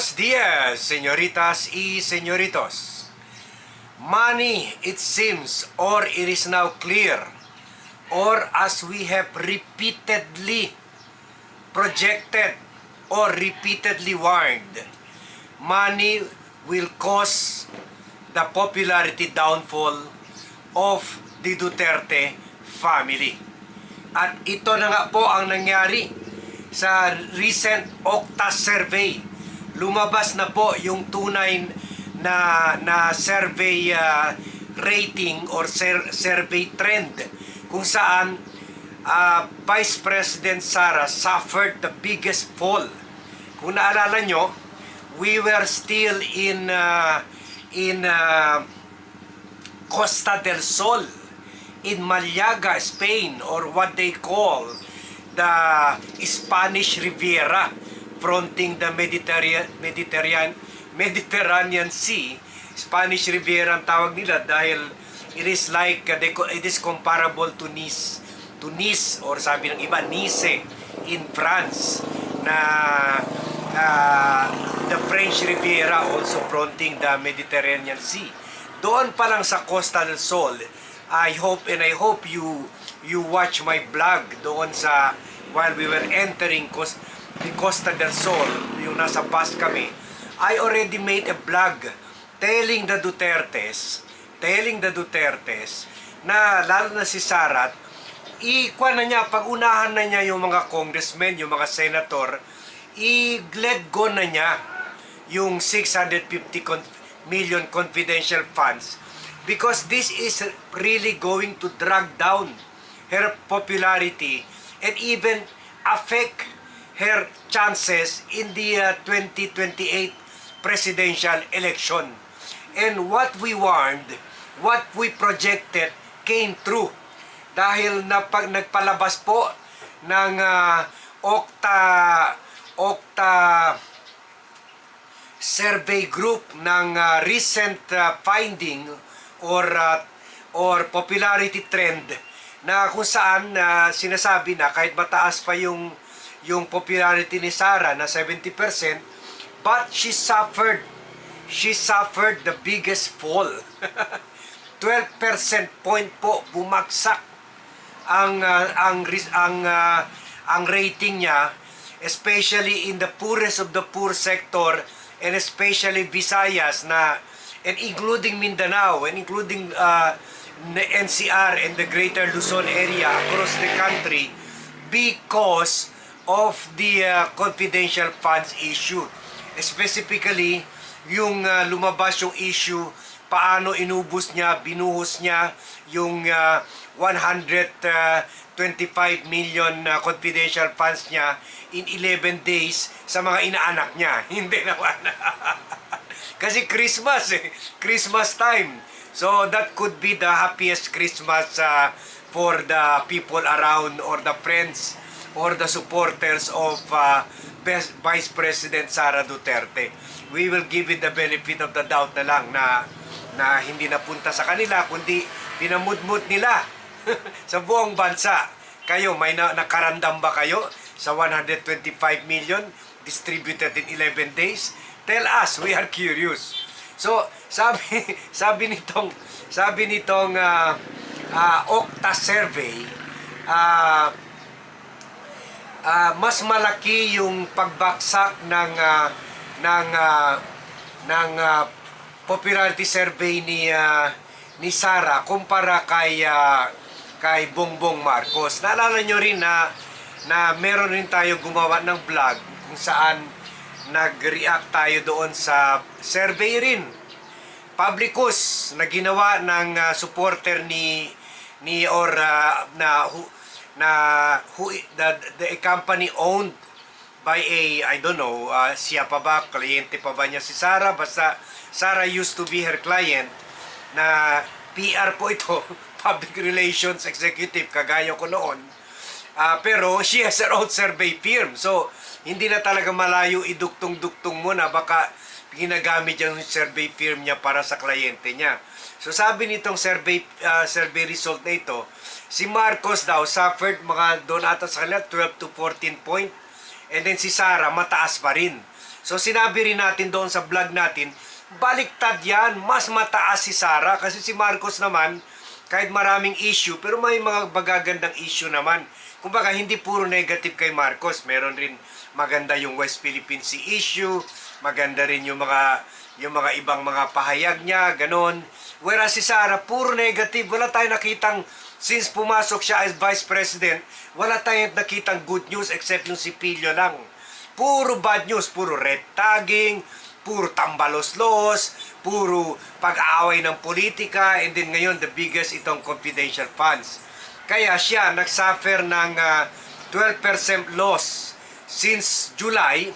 Buenos días, señoritas y señoritos. Money, it seems, or it is now clear, or as we have repeatedly projected or repeatedly warned, money will cause the popularity downfall of the Duterte family. At ito na nga po ang nangyari sa recent Octa survey. Lumabas na po yung tunay na na survey uh, rating or ser- survey trend kung saan uh, Vice President Sara suffered the biggest fall. Kung naalala nyo, we were still in uh, in uh, Costa del Sol in Malaga, Spain, or what they call the Spanish Riviera, fronting the Mediterranean, Mediterranean, Mediterranean Sea. Spanish Riviera ang tawag nila dahil it is like, uh, it is comparable to Nice, to Nice, or sabi ng iba, Nice, in France, na uh, the French Riviera also fronting the Mediterranean Sea. Doon pa lang sa Costa del Sol, I hope and I hope you you watch my vlog doon sa while we were entering Cos, the Costa del Sol, yung nasa bus kami. I already made a vlog telling the Dutertes, telling the Dutertes na lalo na si Sarat, ikuha na niya, pag-unahan na niya yung mga congressmen, yung mga senator, i-let go na niya yung 650 con- million confidential funds because this is really going to drag down her popularity and even affect her chances in the uh, 2028 presidential election. And what we warned, what we projected came true dahil napag nagpalabas po ng uh, Okta Okta survey group ng uh, recent uh, finding or uh, or popularity trend na kung saan uh, sinasabi na kahit mataas pa yung yung popularity ni Sarah na 70% but she suffered. She suffered the biggest fall. 12% point po bumagsak ang uh, ang ang uh, ang rating niya especially in the poorest of the poor sector and especially Visayas na and including Mindanao and including uh, NCR and the greater Luzon area across the country because of the uh, confidential funds issue specifically yung uh, lumabas yung issue paano inubos niya, binuhos niya yung uh, 125 million uh, confidential funds niya in 11 days sa mga inaanak niya. Hindi naman. Kasi Christmas eh. Christmas time. So that could be the happiest Christmas uh, for the people around or the friends or the supporters of uh, Vice President Sara Duterte. We will give it the benefit of the doubt na lang na na hindi napunta sa kanila kundi pinamudmud nila sa buong bansa. Kayo, may na, nakarandam ba kayo sa 125 million distributed in 11 days? Tell us, we are curious. So, sabi sabi nitong sabi nitong uh, uh, Okta survey, uh, uh, mas malaki yung pagbaksak ng uh, ng uh, ng uh, popularity survey ni uh, ni Sara kumpara kay uh, kay Bongbong Marcos. Naalala nyo rin na na meron rin tayo gumawa ng vlog kung saan nag-react tayo doon sa survey rin. Publicus na ginawa ng uh, supporter ni ni or uh, na na who the, the company owned by a I don't know uh, siya pa ba kliyente pa ba niya si Sarah? Basta Sarah used to be her client na PR po ito public relations executive kagaya ko noon. Ah, pero she has her own survey firm. So hindi na talaga malayo iduktong-duktong mo na baka ginagamit yung survey firm niya para sa kliyente niya so sabi nitong survey ah, survey result na ito si Marcos daw suffered mga doon ata sa kanila 12 to 14 point And then si Sarah, mataas pa rin. So sinabi rin natin doon sa vlog natin, baliktad yan, mas mataas si Sara kasi si Marcos naman, kahit maraming issue, pero may mga bagagandang issue naman. Kumbaga, hindi puro negative kay Marcos. Meron rin maganda yung West Philippine Sea issue, maganda rin yung mga yung mga ibang mga pahayag niya, ganon. Whereas si Sara, puro negative. Wala tayong nakitang, since pumasok siya as Vice President, wala tayong nakitang good news except yung si Pilio lang. Puro bad news, puro red tagging, puro tambalos-los, puro pag-aaway ng politika, and then ngayon, the biggest itong confidential funds. Kaya siya nagsuffer ng ah, 12% loss since July.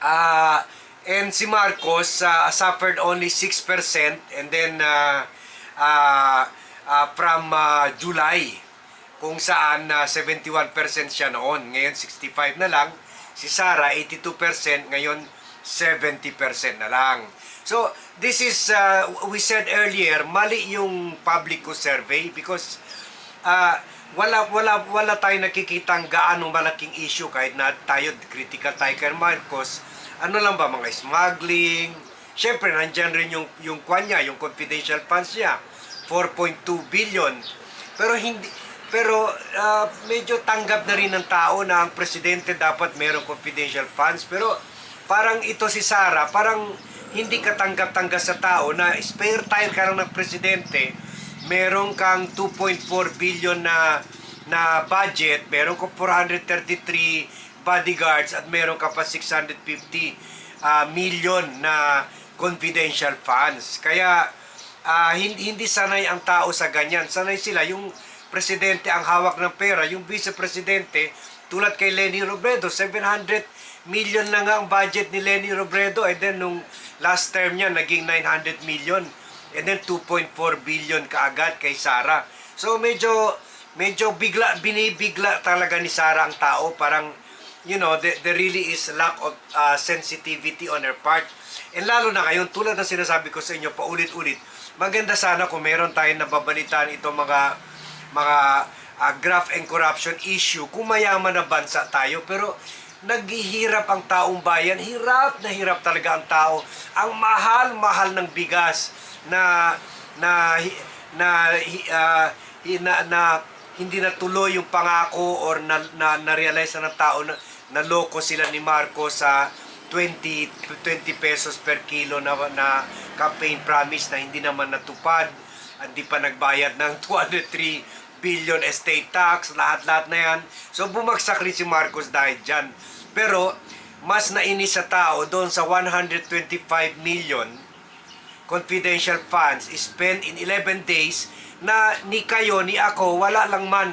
Ah, and si Marcos ah, suffered only 6% and then ah, ah, ah, from ah, July kung saan na 71% siya noon. Ngayon 65 na lang. Si Sara 82%, ngayon 70% na lang. So, this is, uh, we said earlier, mali yung public survey because uh, wala, wala, wala tayo nakikitang gaano malaking issue kahit na tayo critical tayo Marcos. Ano lang ba, mga smuggling. Siyempre, nandyan rin yung, yung kwan niya, yung confidential funds niya. 4.2 billion. Pero hindi, pero ah, medyo tanggap na rin ng tao na ang presidente dapat merong confidential funds. Pero parang ito si Sara, parang hindi katanggap-tanggap sa tao na spare tire ka ng presidente, meron kang 2.4 billion na na budget, meron ka 433 bodyguards at meron ka pa 650 ah, million na confidential funds. Kaya hindi, hindi sanay ang tao sa ganyan. Sanay sila yung presidente ang hawak ng pera, yung vice-presidente tulad kay Lenny Robredo, 700 million na nga ang budget ni Lenny Robredo and then nung last term niya naging 900 million and then 2.4 billion kaagad kay Sara. So medyo medyo bigla binibigla talaga ni Sara ang tao parang you know there, there really is lack of uh, sensitivity on her part. And lalo na ngayon tulad ng sinasabi ko sa inyo paulit-ulit, maganda sana kung meron tayong nababalitaan itong mga mga uh, graft and corruption issue kung mayaman na bansa tayo. Pero naghihirap ang taong bayan. Hirap na hirap talaga ang tao. Ang mahal-mahal ng bigas na na na uh, na, na hindi natuloy yung pangako or na, na, na-realize na ng tao na naloko sila ni Marcos sa 20 20 pesos per kilo na, na campaign promise na hindi naman natupad hindi pa nagbayad ng 203 billion estate tax, lahat-lahat na yan. So bumagsak rin si Marcos dahil dyan. Pero mas nainis sa tao doon sa 125 million confidential funds spent in 11 days na ni kayo, ni ako, wala lang man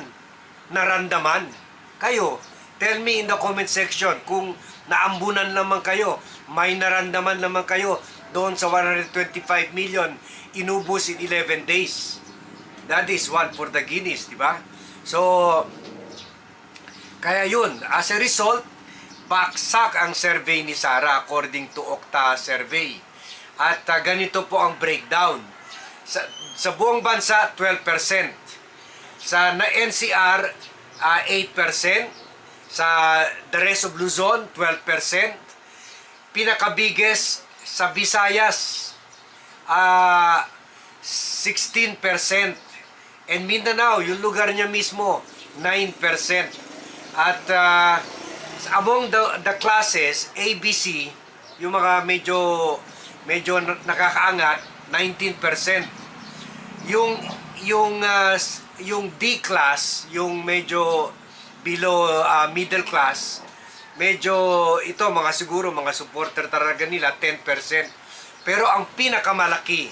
narandaman. Kayo, tell me in the comment section kung naambunan naman kayo, may narandaman naman kayo doon sa 125 million inubos in 11 days. That is one for the Guinness, di ba? So, kaya yun, as a result, baksak ang survey ni Sara according to Okta survey. At ah, ganito po ang breakdown. Sa, sa buong bansa, 12%. Sa na NCR, ah, 8%. Sa the rest of Luzon, 12%. Pinaka-biggest sa Visayas, ah 16%. And Mindanao, yung lugar niya mismo, 9%. At ah, among the, the classes, ABC, yung mga medyo medyo na- nakakaangat, 19%. Yung yung s- yung D class, yung medyo below ah, middle class, medyo ito mga siguro mga supporter talaga nila 10%. Pero ang pinakamalaki,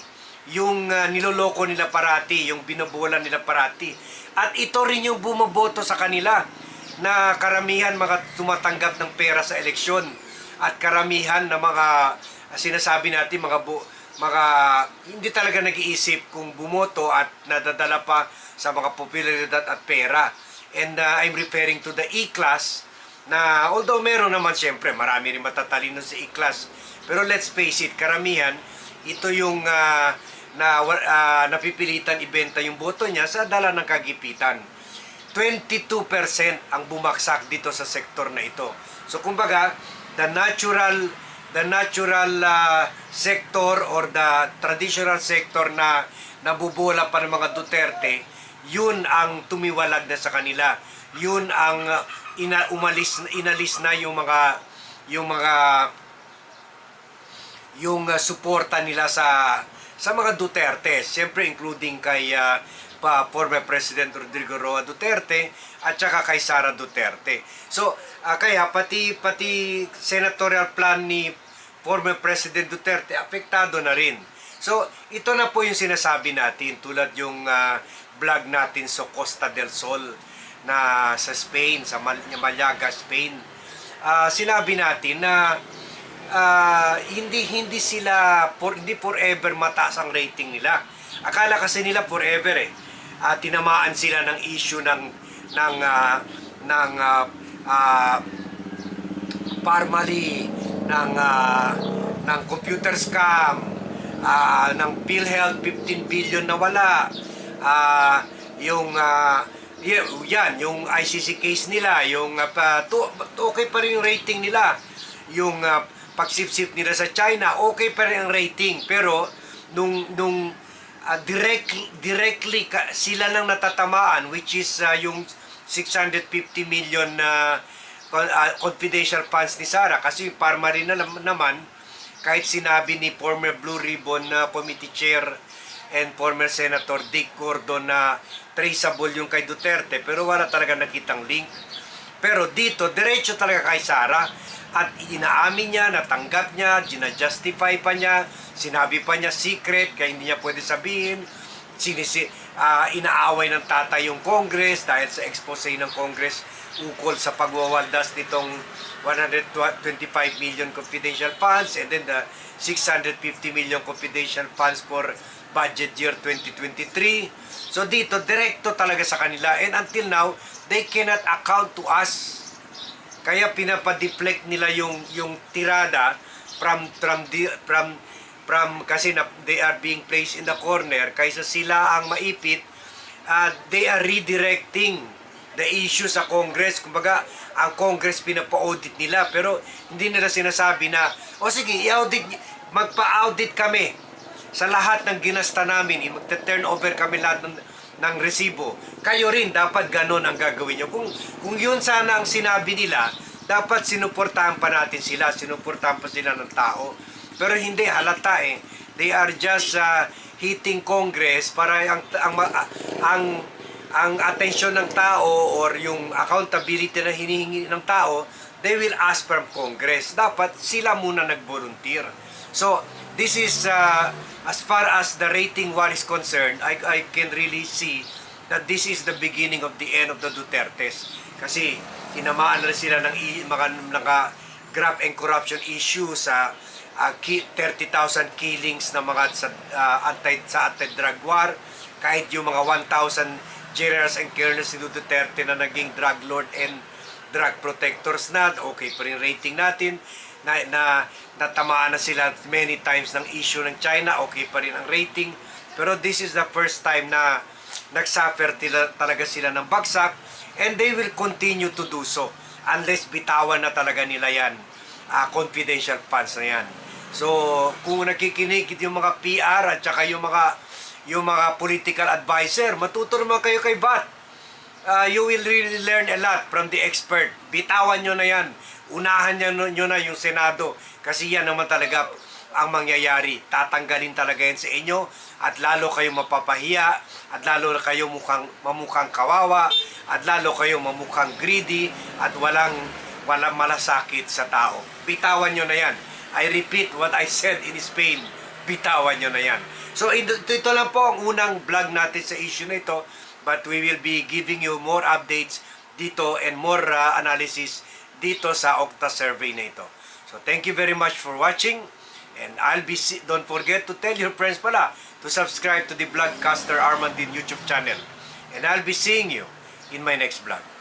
yung ah, niloloko nila parati, yung binobola nila parati. At ito rin yung bumoboto sa kanila na karamihan mga tumatanggap ng pera sa eleksyon at karamihan na mga sinasabi natin mga bu- mga hindi talaga nag-iisip kung bumoto at nadadala pa sa mga popularidad at pera. And uh, I'm referring to the E-class na although meron naman siyempre marami rin matatalino sa E-class. Pero let's face it karamihan ito yung ah, na ah, napipilitan ibenta yung boto niya sa dala ng kagipitan. 22% ang bumaksak dito sa sektor na ito. So kumbaga the natural the natural uh, sector or the traditional sector na nabubola pa ng mga Duterte, yun ang tumiwalag na sa kanila. Yun ang uh, ina, umalis inalis na yung mga yung mga yung uh, suporta nila sa sa mga Duterte, siyempre including kay uh, pa former President Rodrigo Roa Duterte at saka kay Sara Duterte. So, uh, kaya pati pati senatorial plan ni former President Duterte apektado na rin. So, ito na po yung sinasabi natin tulad yung uh, vlog natin sa Costa del Sol na sa Spain, sa Mal- Malaga, Spain. Ah, sinabi natin na ah, hindi hindi sila for, hindi forever mataas ang rating nila. Akala kasi nila forever eh. Ah, tinamaan sila ng issue ng ng ah, ng ah, ah, Parmali ng ah, ng computer scam ah, ng PhilHealth 15 billion na wala. Ah, yung y- yan yung ICC case nila yung pa, to, okay pa rin yung rating nila. Yung ah, pagsipsip nila sa China okay pa rin ang rating. Pero nung nung ah, direct, directly sila lang natatamaan which is ah, yung 650 million na ah, confidential funds ni Sara kasi Parma rin na, naman kahit sinabi ni former Blue Ribbon na committee chair and former Senator Dick Gordon na traceable yung kay Duterte pero wala talaga nakitang link pero dito, diretso talaga kay Sara. At inaamin niya, natanggap niya, ginajustify pa niya, sinabi pa niya secret, kaya hindi niya pwede sabihin. Sinisi, ah, inaaway ng tatay yung Congress dahil sa expose ng Congress ukol sa pagwawaldas nitong 125 million confidential funds and then the 650 million confidential funds for budget year 2023. So dito, direkto talaga sa kanila. And until now, they cannot account to us. Kaya pinapa-deflect nila yung yung tirada from from the, from from kasi na, they are being placed in the corner kaysa sila ang maipit uh, they are redirecting the issue sa Congress. Kumbaga, ang Congress pinapa-audit nila pero hindi nila sinasabi na o sige, i-audit magpa-audit kami sa lahat ng ginasta namin, magte-turn over kami lahat ng, ng resibo. Kayo rin, dapat ganun ang gagawin nyo. Kung, kung yun sana ang sinabi nila, dapat sinuportahan pa natin sila, sinuportahan pa sila ng tao. Pero hindi, halata eh. They are just uh, hitting Congress para ang, ang, ang, ang atensyon ng tao or yung accountability na hinihingi ng tao, they will ask from Congress. Dapat sila muna nag-volunteer. So, this is, uh, as far as the rating war is concerned, I, I can really see that this is the beginning of the end of the Dutertes. Kasi, tinamaan na sila ng mga, mga graft and corruption issue sa uh, ki- 30,000 killings na mga sa, uh, anti, sa anti-drug war. Kahit yung mga 1,000 generals and colonels ni Duterte na naging drug lord and drug protectors na, okay pa rin rating natin na, na natamaan na sila many times ng issue ng China, okay pa rin ang rating. Pero this is the first time na nagsuffer tila, talaga sila ng bagsak and they will continue to do so unless bitawan na talaga nila yan, ah, confidential funds na yan. So, kung nakikinig yung mga PR at saka yung mga yung mga political advisor, matuto naman kayo kay Bat uh, you will really learn a lot from the expert. Bitawan nyo na yan. Unahan nyo na yung Senado. Kasi yan naman talaga ang mangyayari. Tatanggalin talaga yan sa inyo at lalo kayo mapapahiya at lalo kayo mukhang, mamukhang kawawa at lalo kayo mamukhang greedy at walang, walang malasakit sa tao. Bitawan nyo na yan. I repeat what I said in Spain. Bitawan nyo na yan. So ito, ito lang po ang unang vlog natin sa issue na ito but we will be giving you more updates dito and more uh, analysis dito sa Okta survey na ito. So thank you very much for watching and I'll be si- don't forget to tell your friends pala to subscribe to the Vlogcaster Armandin YouTube channel. And I'll be seeing you in my next vlog.